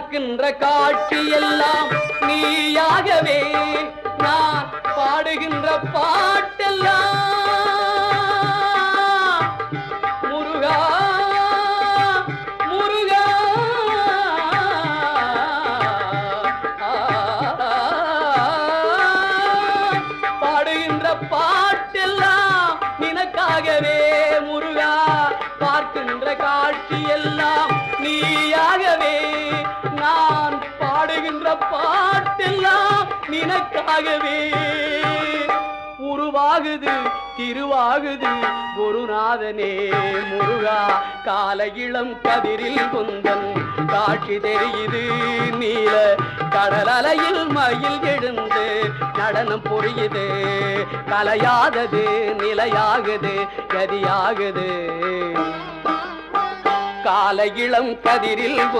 பார்க்கின்ற காட்சி எல்லாம் நீயாகவே நான் பாடுகின்ற பாட்டெல்லாம். முருகா முருகா. பாடுகின்ற பாட்டெல்லாம் நினக்காகவே முருகா. பார்க்கின்ற காட்சி எல்லாம் நீயாகவே பாட்டெல்லாம் நினக்காகவே. உருவாகுது திருவாகுது குருநாதனே முருகா கால இளம் கதிரில் குந்தன் காட்சி தெரியுது நீல கடல் அலையில் மயில் எழுந்து நடனம் புரியுது கலையாதது நிலையாகுது கதியாகுது. கால இளம் கதிரில்